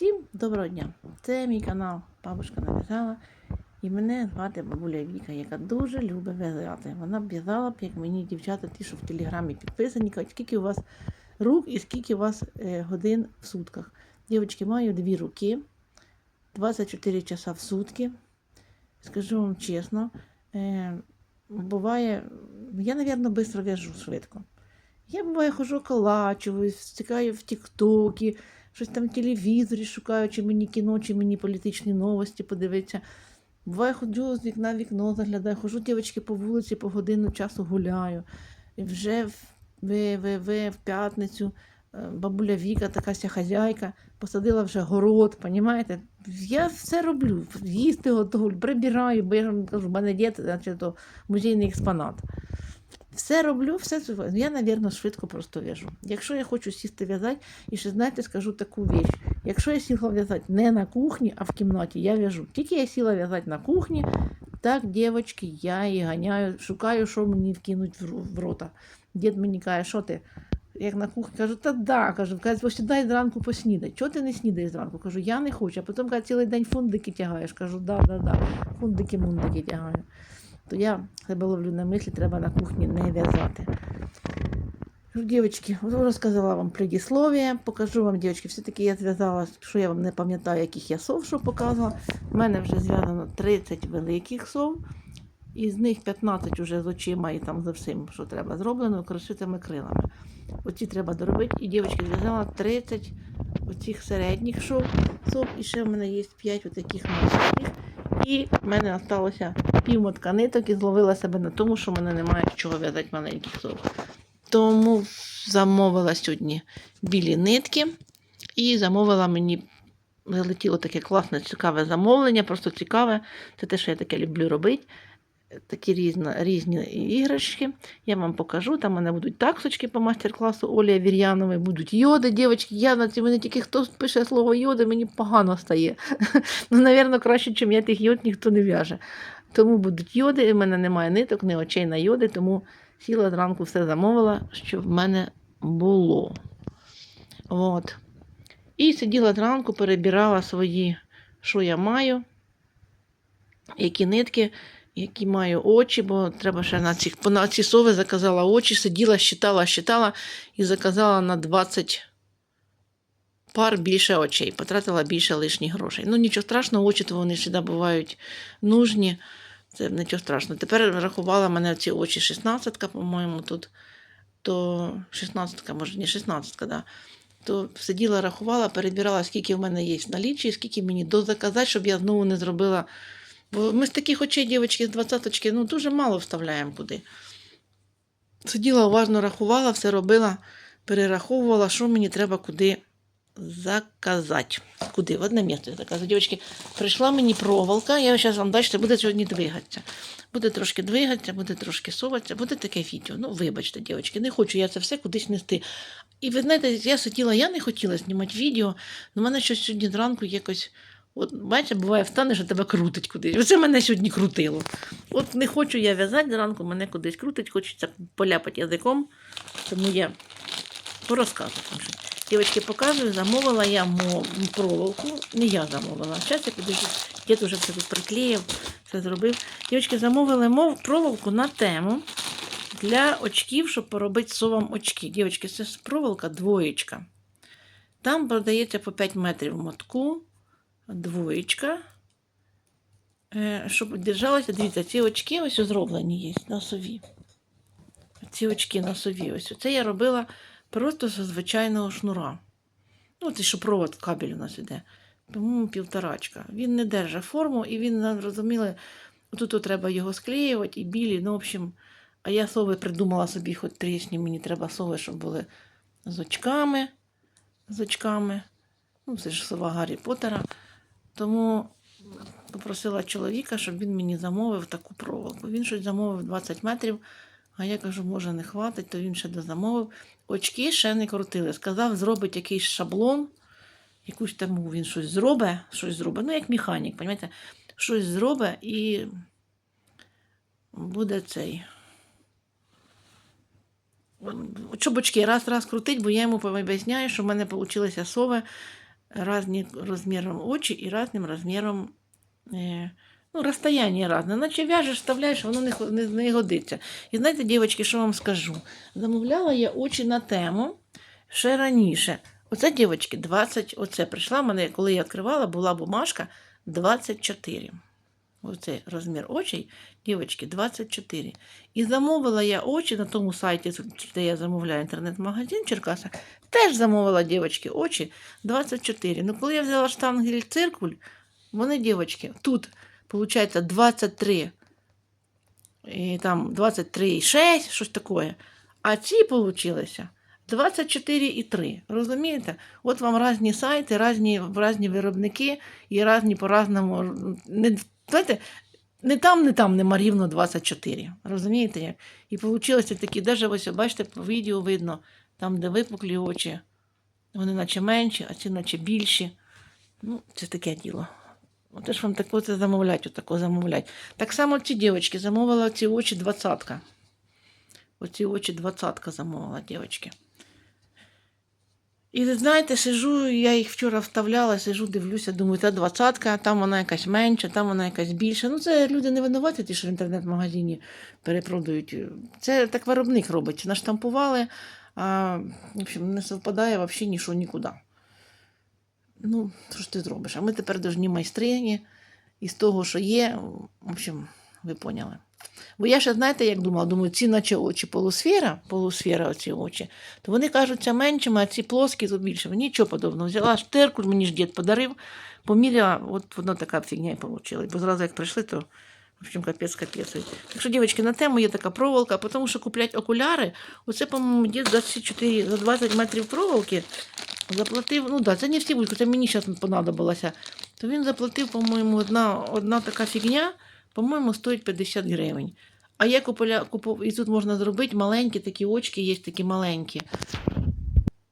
Всім доброго дня! Це мій канал Бабушка нав'язала. І мене звати бабуля Віка, яка дуже любить в'язати. Вона б в'язала б, як мені дівчата, ті, що в телеграмі підписані, кажуть, скільки у вас рук і скільки у вас е, годин в сутках. Дівчатки, маю дві руки, 24 часа в сутки. Скажу вам чесно, е, буває, я, мабуть, швидко в'яжу швидко. Я буває хожу околачуюсь, стикаю в Тіктокі, щось там в телевізорі шукаю, чи мені кіно, чи мені політичні новості подивитися. Буває, ходжу з вікна в вікно, заглядаю, хожу дівчатки по вулиці по годину часу гуляю. І вже в, в, в, в, в п'ятницю е, бабуля Віка, така ся хазяйка, посадила вже город, понімаєте? Я все роблю, їсти готовлю, прибираю, бо я кажу, в мене діти, значить, то музейний експонат. Все роблю, все я, мабуть, швидко просто в'яжу. Якщо я хочу сісти в'язати, і ще знаєте, скажу таку віч. Якщо я сіла в'язати не на кухні, а в кімнаті, я в'яжу. Тільки я сіла в'язати на кухні, так, дівчатки, я її ганяю, шукаю, що мені вкинуть в в рота. Дід мені каже, що ти? Як на кухні, кажу, та да, кажу, каже, посідай зранку поснідай. Чого ти не снідаєш зранку? Кажу, я не хочу. А потім каже, цілий день фундики тягаєш. Кажу, да, да, да. Фундики-мундики тягаю. То я себе ловлю на мислі, треба на кухні не в'язати. Кажу, Дівчатки, розказала вам предісловие, покажу вам, дівчатки, все-таки я зв'язала, що я вам не пам'ятаю, яких я сов, що показувала. У мене вже зв'язано 30 великих сов, із них 15 вже з очима і там за всім, що треба зроблено, красивими крилами. Оці треба доробити. І дівчатки зв'язала 30 оцих середніх шов, сов, і ще в мене є 5 отаких маленьких. І в мене залишилося півмотка ниток і зловила себе на тому, що в мене немає чого в'язати маленьких сов. Тому замовила сьогодні білі нитки і замовила мені. Залетіло таке класне, цікаве замовлення, просто цікаве. Це те, що я таке люблю робити. Такі різні, різні іграшки. Я вам покажу. Там у мене будуть таксочки по майстер-класу Олі Авір'янової, будуть йоди, дівчатки. Я на ці мене тільки хто пише слово йоди, мені погано стає. Ну, навірно, краще, чим я тих йод ніхто не в'яже. Тому будуть йоди, і в мене немає ниток, ні очей на йоди, тому сіла зранку все замовила, що в мене було. От. І сиділа зранку, перебирала свої, що я маю, які нитки, які маю очі, бо треба ще на ці, на ці сови заказала очі, сиділа, щитала, щитала і заказала на 20 пар більше очей, потратила більше лишніх грошей. Ну, нічого страшного, очі то вони завжди бувають нужні. Це нічого страшного. Тепер рахувала мене ці очі 16, по-моєму, тут. То 16, може, не 16, да. То сиділа, рахувала, перебирала, скільки в мене є налічі, скільки мені дозаказати, щоб я знову не зробила. Бо ми з таких очей, дівчатки, з 20 ну дуже мало вставляємо куди. Сиділа, уважно рахувала, все робила, перераховувала, що мені треба куди заказати. Куди? В одне місце заказати. Дівчатки, прийшла мені проволока, я зараз вам бачите, буде сьогодні двигатися. Буде трошки двигатися, буде трошки соватися, буде таке відео. Ну, вибачте, дівчатки, не хочу я це все кудись нести. І ви знаєте, я сиділа, я не хотіла знімати відео, але в мене щось сьогодні зранку якось. От, бачите, буває, встанеш, а тебе крутить кудись. Оце мене сьогодні крутило. От не хочу я в'язати зранку, мене кудись крутить, хочеться поляпати язиком, тому я порозказую. Дівчатки, показую, замовила я проволоку. Не я замовила. Зараз я підожду. Дід вже все тут приклеїв, все зробив. Дівчатки, замовили мов проволоку на тему для очків, щоб поробити совам очки. Дівчатки, це проволока двоєчка. Там продається по 5 метрів мотку, двоєчка. Е, Щоб держалося, дивіться, ці очки ось зроблені є носові. Ці очки носові. Ось. Це я робила просто зі звичайного шнура. Ну, це що провод кабель у нас іде. По-моєму, півторачка. Він не держить форму, і він, розуміли, тут треба його склеювати і білі. Ну, в общем, а я сови придумала собі, хоч трішні, мені треба сови, щоб були з очками. З очками. Ну, це ж сова Гаррі Поттера. Тому попросила чоловіка, щоб він мені замовив таку проволоку. Він щось замовив 20 метрів, а я кажу, може, не хватить, то він ще дозамовив. Очки ще не крутили. Сказав, зробить якийсь шаблон, якусь там він щось зробить, щось зробить. Ну, як механік, розумієте? Щось зробить і буде цей. Чобочки раз-раз крутить, бо я йому пооб'ясняю, що в мене вийшли сови разні розміром очі і разним розміром. Е, ну, розстояння разне. Наче в'яжеш, вставляєш, воно не, не, не годиться. І знаєте, дівчатки, що вам скажу? Замовляла я очі на тему ще раніше. Оце, дівчатки, 20, оце прийшла мене, коли я відкривала, була бумажка 24. Оцей розмір очей, дівчатки, 24. І замовила я очі на тому сайті, де я замовляю інтернет-магазин Черкаса, теж замовила дівчатки очі 24. Ну, коли я взяла штангель циркуль, вони, дівчатки, тут, виходить, 23, і там 23,6, щось таке. А ці получилися 24,3. Розумієте? От вам різні сайти, різні, різні виробники і різні по-разному. Не, знаєте, не там, не там нема рівно 24. Розумієте? як? І вийшло такі, навіть ось, бачите, по відео видно, там, де випуклі очі, вони наче менші, а ці наче більші. Ну, це таке діло. Оце ж вам таке це замовлять, отако замовлять. Так само ці дівчатки замовила ці очі двадцятка. Оці очі двадцятка замовила, дівчатки. І знаєте, сижу, я їх вчора вставляла, сижу, дивлюся, думаю, та двадцятка, там вона якась менша, там вона якась більша. Ну, це люди не винуваті, ті, що в інтернет-магазині перепродають. Це так виробник робить. Наштампували, а в общем, не совпадає взагалі нічого нікуди. Ну, що ж ти зробиш? А ми тепер дожні майстрині, і з того, що є, в общем, ви поняли. Бо я ще, знаєте, як думала, думаю, ці наче очі полусфера, полусфера оці очі, то вони кажуться меншими, а ці плоскі тут більше. Нічого подобного. Взяла штерку, мені ж дід подарив, поміряла, от воно така фігня і вийшла. Бо зразу як прийшли, то в общем, капець капець. Так що, дівчатки, на тему є така проволока, тому що куплять окуляри, оце, по-моєму, дід за 4, за 20 метрів проволоки заплатив, ну да, це не будуть, це мені зараз понадобилося. То він заплатив, по-моєму, одна, одна така фігня, по-моєму, стоїть 50 гривень. А я купила, купу, і тут можна зробити маленькі такі очки, є такі маленькі.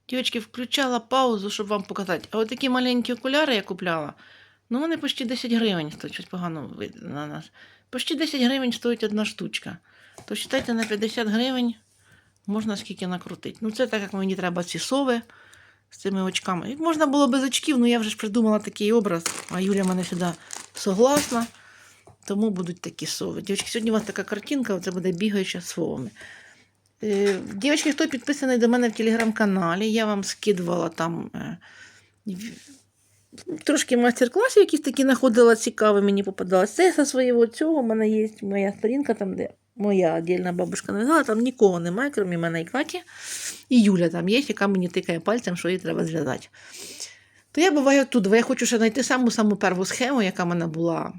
Дівчатки, включала паузу, щоб вам показати. А от такі маленькі окуляри я купляла. Ну, вони почти 10 гривень стоять, щось погано видно на нас. Почти 10 гривень стоїть одна штучка. То вважайте, на 50 гривень можна скільки накрутити. Ну, це так як мені треба ці сови з цими очками. І можна було без очків, але я вже ж придумала такий образ, а Юля мене сюди согласна. Тому будуть такі сови. Дівчатки, сьогодні у вас така картинка, це буде бігаюча з совами. Е, Дівчатки, хто підписаний до мене в телеграм-каналі, я вам скидувала там е, трошки майстер-класів, якісь такі знаходила цікаві, мені попадалось. Це зі свого цього. У мене є моя сторінка, там, де моя віддільна бабушка нав'язала, там нікого немає, крім мене і Каті. І Юля там є, яка мені тикає пальцем, що їй треба зв'язати. То я буваю тут, бо я хочу ще знайти саму саму перву схему, яка мене була.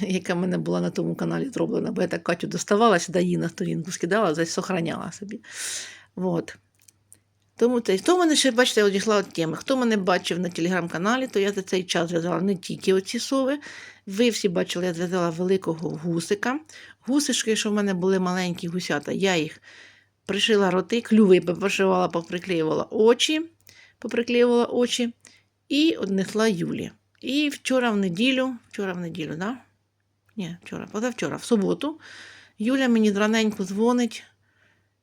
Яка в мене була на тому каналі зроблена, бо я так Катю доставала сюди її на сторінку скидала, десь сохраняла собі. Вот. Тому це. Хто мене ще, бачите, я одійшла від теми. Хто мене бачив на телеграм-каналі, то я за цей час зв'язала не тільки оці сови. Ви всі бачили, я зв'язала великого гусика. Гусишки, що в мене були маленькі гусята, я їх пришила роти, клюви попришивала, поприклеювала очі, поприклеювала очі і однесла Юлі. І вчора в неділю, вчора в неділю, да? Ні, вчора, позавчора, в суботу, Юля мені раненько дзвонить.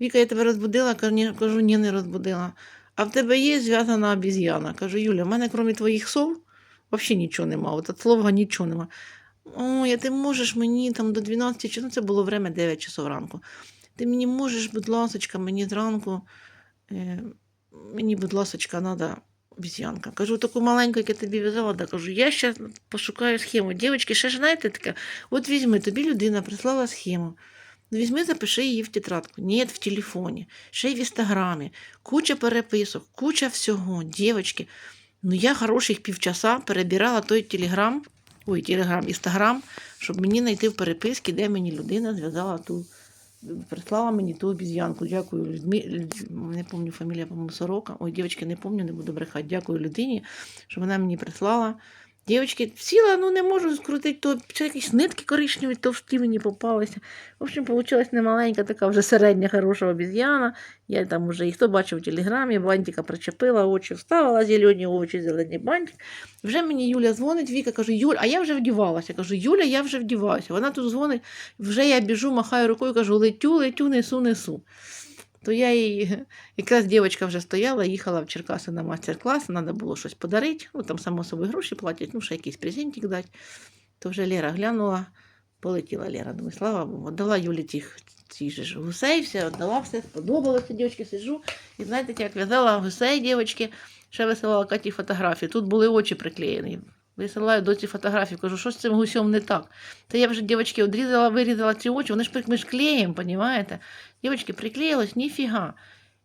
Віка, я тебе розбудила, кажу, ні, не розбудила. А в тебе є зв'язана обіз'яна. Кажу, Юля, в мене, крім твоїх сов, взагалі нічого нема. От від слова нічого нема. Ой, а ти можеш мені там до 12 часу, ну це було время 9 часов ранку. Ти мені можеш, будь ласочка, мені зранку, е, мені, будь ласочка, треба обіз'янка. Кажу, таку маленьку, як я тобі в'язала, да, кажу, я ще пошукаю схему. Дівчатки, ще ж знаєте таке, от візьми, тобі людина прислала схему. Ну, візьми, запиши її в тетрадку. Ні, в телефоні, ще й в інстаграмі. Куча переписок, куча всього. Дівчатки, ну я хороших півчаса перебирала той телеграм, ой, телеграм, інстаграм, щоб мені знайти в переписці, де мені людина зв'язала ту, прислала мені ту обіз'янку. Дякую Людмі, не пам'ятаю фамілія, по-моєму, Сорока. Ой, дівчатки, не пам'ятаю, не буду брехати. Дякую людині, що вона мені прислала. Дівчатки, сіла, ну не можу скрутити, то якісь нитки коричневі, товсті мені попалися. В общем, вийшла немаленька, така вже середня, хороша обіз'яна. Я там уже їх хто бачив в телеграмі, бантика причепила, очі вставила, зелені очі, зелені бантик. Вже мені Юля дзвонить, Віка каже, Юля, а я вже вдівалася. Кажу, Юля, я вже вдіваюся. Вона тут дзвонить, вже я біжу, махаю рукою, кажу, летю, летю, несу, несу. То я їй, якраз дівчинка вже стояла, їхала в Черкаси на майстер-клас, треба було щось подарити. Ну, там, само собою, гроші платять, ну, ще якийсь презентик дати. То вже Лера глянула, полетіла Лера. Думаю, слава Богу, дала Юлі тих ці ж гусей, все, віддала, все, сподобалося, дівчатки, сиджу. І знаєте, як в'язала гусей, дівчатки, ще висилала Каті фотографії. Тут були очі приклеєні. Висилаю доці фотографію, кажу, що з цим гусем не так. Та я вже, дівчатки, одрізала, вирізала ці очі, вони ж ми ж клеєм, понімаєте? Дівчатки, приклеїлось, ніфіга.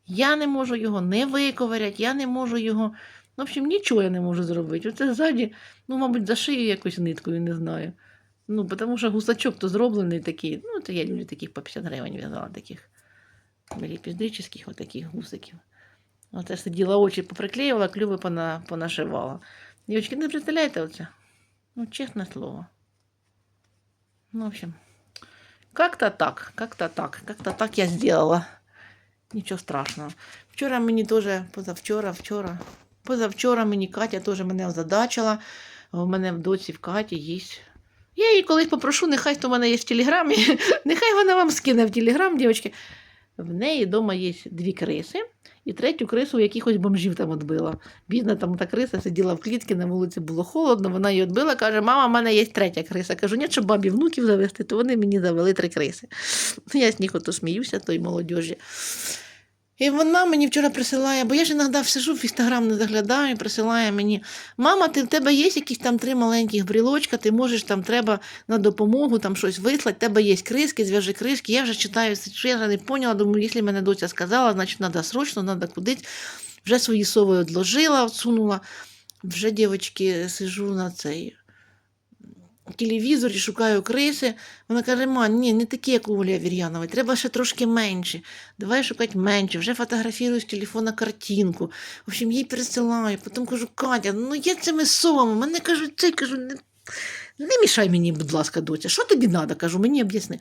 Я не можу його не виковиряти, я не можу його. В общем, нічого я не можу зробити. Оце ззаді, ну, мабуть, за шию якось ниткою, не знаю. Ну, тому що гусачок то зроблений такий. Ну, то я люблю таких по 50 гривень в'язала, таких ліпіздрических отаких гусиків. Оце сиділа очі поприклеювала, клюви пона, понашивала. Дівчатки, не представляєте оце? Ну, чесне слово. Ну, в общем, как-то так, как-то так, как-то так я сделала. Нічого страшного. Вчора мені теж, позавчора, вчора, позавчора мені Катя теж мене озадачила. У мене в доці в Каті є. Я її колись попрошу, нехай то в мене є в телеграмі, нехай вона вам скине в телеграм, дівчатки. В неї вдома є дві криси, і третю крису якихось бомжів там відбила. Бідна там та криса сиділа в клітці, на вулиці було холодно, вона її відбила, каже, мама, в мене є третя криса. Кажу, ні, щоб бабі внуків завести, то вони мені завели три криси. Ну, Я з них сміюся, той молодіжі. І вона мені вчора присилає, бо я ж іноді сижу в інстаграм не заглядаю, присилає мені: мама, ти в тебе є якісь там три маленьких брілочка, ти можеш там треба на допомогу там щось вислати, в тебе є криски, зв'яжи кришки. Я вже читаю, що я вже не поняла, думаю, якщо мене доця сказала, значить треба срочно, треба кудись. Вже свої сови відложила, відсунула. Вже, дівчатки, сижу на цей телевізорі, шукаю криси. Вона каже: ма, ні, не такі, як у Олі Авір'янової, треба ще трошки менше. Давай шукати менше. Вже фотографірую з телефона картинку. В общем, їй пересилаю. Потім кажу, Катя, ну я цими совами. Мене кажуть, це кажу, не, не мішай мені, будь ласка, доця. Що тобі треба? Кажу, мені об'ясни.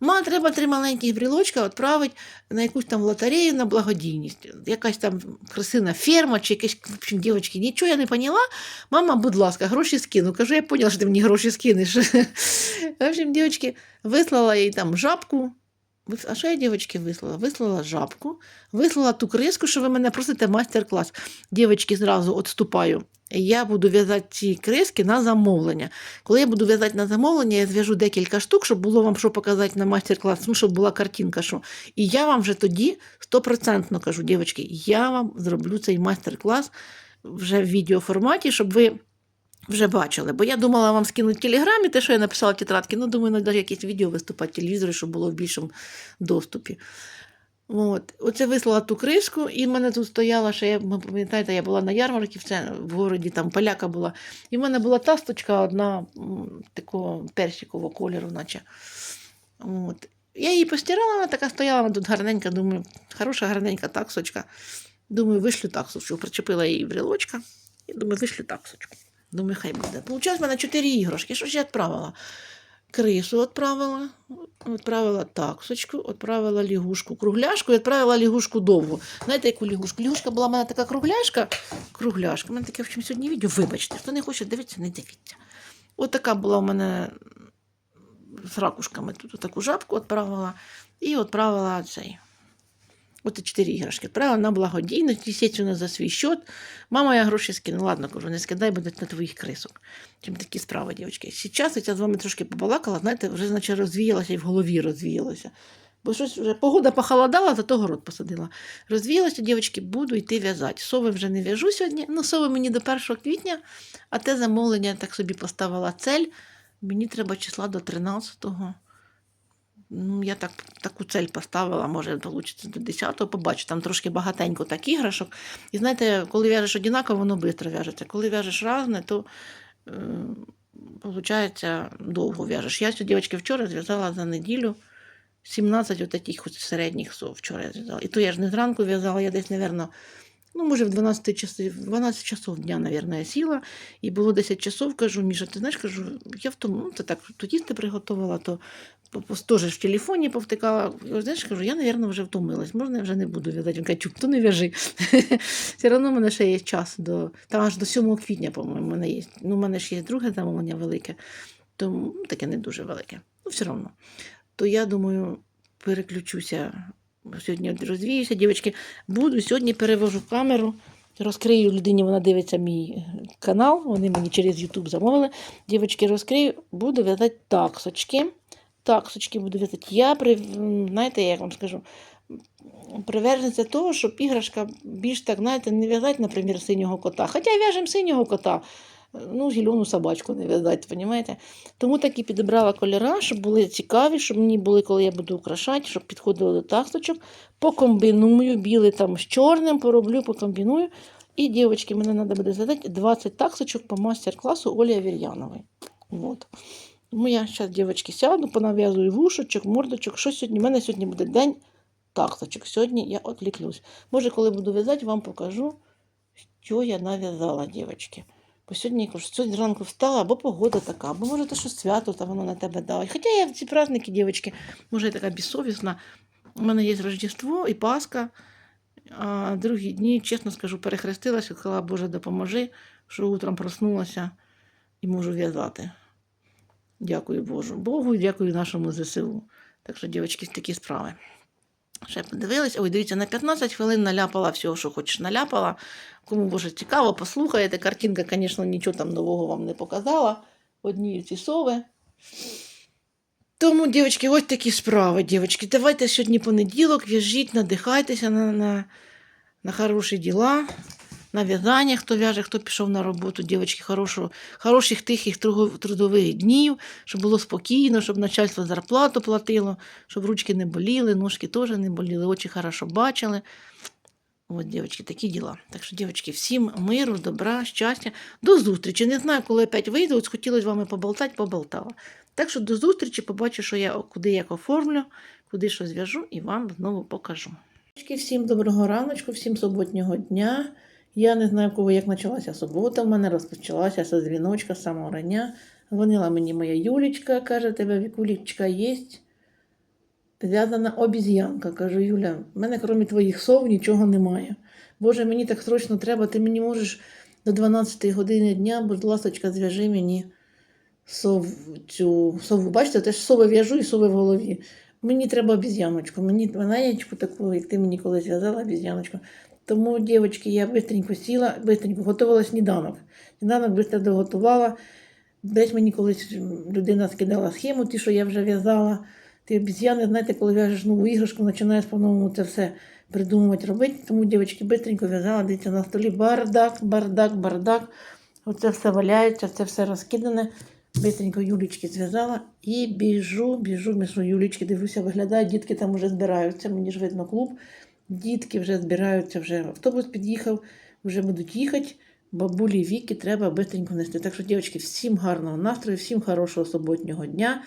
Ма, треба три маленьких брілочка відправити на якусь там лотерею на благодійність. Якась там красина ферма чи якась, в общем, дівчатки, нічого я не поняла. Мама, будь ласка, гроші скину. Кажу, я поняла, що ти мені гроші скинеш. В общем, дівчатки, вислала їй там жабку. А що я дівчатки вислала? Вислала жабку, вислала ту криску, що ви мене просите майстер-клас. Дівчатки, зразу відступаю. Я буду в'язати ці криски на замовлення. Коли я буду в'язати на замовлення, я зв'яжу декілька штук, щоб було вам що показати на майстер-клас, ну, щоб була картинка. що. І я вам вже тоді стопроцентно кажу, дівчатки, я вам зроблю цей майстер-клас вже в відеоформаті, щоб ви вже бачили. Бо я думала вам скинути в телеграмі те, що я написала в тетрадці. Ну, думаю, навіть якесь відео виступати в щоб було в більшому доступі. От. Оце вислала ту кришку, і в мене тут стояла, ще я пам'ятаєте, я була на ярмарці в, в городі, там поляка була. І в мене була тасточка одна такого персикового кольору, наче. От. Я її постирала, вона така стояла, вона тут гарненька, думаю, хороша гарненька таксочка. Думаю, вишлю таксочку. Причепила її брілочка. І думаю, вишлю таксочку. Думаю, хай буде. Получилось в мене чотири іграшки. Що ж я відправила? Крису відправила, відправила таксочку, відправила лягушку, кругляшку і відправила лягушку довгу. Знаєте, яку лягушку? Лягушка була в мене така кругляшка. Кругляшка. У мене таке в чому сьогодні відео. Вибачте, хто не хоче дивитися, не дивіться. От така була у мене з ракушками. Тут таку жабку відправила і відправила цей. І чотири іграшки. Відправила на благодійність, естественно, за свій счет. Мама, я гроші скину. Ладно, кажу, не скидай, буде на твоїх крисок. Чим такі справи, дівчатки. Зараз я з вами трошки побалакала, знаєте, вже наче розвіялася і в голові розвіялося. Бо щось вже погода похолодала, зато город посадила. Розвіялося, дівчатки, буду йти в'язати. Сови вже не в'яжу сьогодні. Ну, сови мені до 1 квітня, а те замовлення так собі поставила цель. Мені треба числа до 13-го. Ну, я так, таку цель поставила, може, вийде до 10-го, побачу. Там трошки багатенько так іграшок. І знаєте, коли в'яжеш однаково, воно швидко в'яжеться. Коли в'яжеш разне, то е, виходить, довго в'яжеш. Я дівчатки, вчора зв'язала за неділю 17 от середніх сов вчора зв'язала. І то я ж не зранку в'язала, я десь, мабуть, ну, може, в 12 часов, 12 часов дня, я сіла, і було 10 часов, кажу, Міша, ти знаєш, кажу, я в тому, ну, це так, то їсти приготувала, то теж в телефоні повтикала. Знаєш, кажу, я, мабуть, вже втомилась, можна я вже не буду в'язати. Він каже, «Тюк, то не в'яжи. Все одно в мене ще є час, до, там аж до 7 квітня, по-моєму, в мене є. Ну, у мене ж є друге замовлення велике, то ну, таке не дуже велике. Ну, все одно. То я думаю, переключуся сьогодні розвіюся, дівчатки. Буду сьогодні перевожу камеру. Розкрию людині, вона дивиться мій канал, вони мені через YouTube замовили. Дівчатки, розкрию, буду в'язати таксочки. Таксочки буду в'язати. Я, знаєте, як вам скажу, приверженця того, щоб іграшка більш так, знаєте, не в'язати, наприклад, синього кота. Хоча в'яжемо синього кота, ну, зелену собачку не в'язати, розумієте? Тому так і підібрала кольора, щоб були цікаві, щоб мені були, коли я буду украшати, щоб підходило до таксочок. Покомбіную, білий там з чорним, пороблю, покомбіную. І, дівчатки, мені треба буде зв'язати 20 таксочок по мастер-класу Олі Авір'янової. Вот. Тому я зараз, дівчатки, сяду, понав'язую вушочок, мордочок. Що сьогодні? У мене сьогодні буде день таксочок. Сьогодні я відліклюсь. Може, коли буду в'язати, вам покажу, що я нав'язала, дівчатки. Бо сьогодні кажу, сьогодні зранку встала, або погода така, або може, то що свято там воно на тебе дало. Хоча я в ці праздники, дівчатки, може, я така безсовісна. У мене є Рождество і Пасха. А другі дні, чесно скажу, перехрестилася, сказала, Боже, допоможи, що утром проснулася і можу в'язати. Дякую Божу. Богу і дякую нашому ЗСУ. Так що, дівчатки, такі справи. Ще подивилась. Ой, дивіться, на 15 хвилин наляпала всього, що хочеш, наляпала. Кому може цікаво, послухаєте. Картинка, звісно, нічого там нового вам не показала. Одні ці сови. Тому, дівчатки, ось такі справи, дівчатки. Давайте сьогодні понеділок, в'яжіть, надихайтеся на, на, на хороші діла, на в'язання, хто в'яже, хто пішов на роботу, дівчатки, хорошого, хороших тихих трудових днів, щоб було спокійно, щоб начальство зарплату платило, щоб ручки не боліли, ножки теж не боліли, очі хорошо бачили. От, дівчатки, такі діла. Так що, дівчатки, всім миру, добра, щастя. До зустрічі. Не знаю, коли опять вийду. От хотілося з вами поболтати, поболтала. Так що до зустрічі, побачу, що я куди як оформлю, куди що зв'яжу, і вам знову покажу. Всім доброго раночку, всім суботнього дня. Я не знаю, в кого як почалася субота. В мене розпочалася з дзвіночка з самого рання. Дзвонила мені моя Юлічка, каже, тебе вікулічка є. Зв'язана обіз'янка. Кажу, Юля, в мене, крім твоїх сов, нічого немає. Боже, мені так срочно треба, ти мені можеш до 12 години дня, будь ласочка, зв'яжи мені сов, цю сову. Бачите, теж сови в'яжу і сови в голові. Мені треба обіз'яночку. Мені маленьку таку, як ти мені колись зв'язала обіз'яночку. Тому, дівчатки, я швидко сіла, швидко готувала сніданок. Сніданок швидко доготувала. Десь мені колись людина скидала схему, ті, що я вже в'язала. Ти обіз'яни, знаєте, коли в'яжеш нову іграшку, починаєш по-новому це все придумувати, робити. Тому, дівчатки, швидко в'язала, дивіться, на столі бардак, бардак, бардак. Оце все валяється, це все розкидане. Бистренько Юлічки зв'язала і біжу, біжу, між Юлічки, дивлюся, виглядає, дітки там вже збираються, мені ж видно клуб. Дітки вже збираються, вже автобус під'їхав, вже будуть їхати. Бабулі віки треба бистренько нести. Так що, дівчатки, всім гарного настрою, всім хорошого суботнього дня.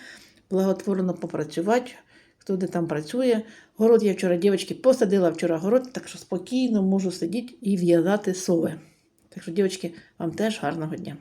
Благотворно попрацювати, хто де там працює. Город я вчора, дівчатки, посадила вчора город, так що спокійно можу сидіти і в'язати сови. Так що, дівчатки, вам теж гарного дня.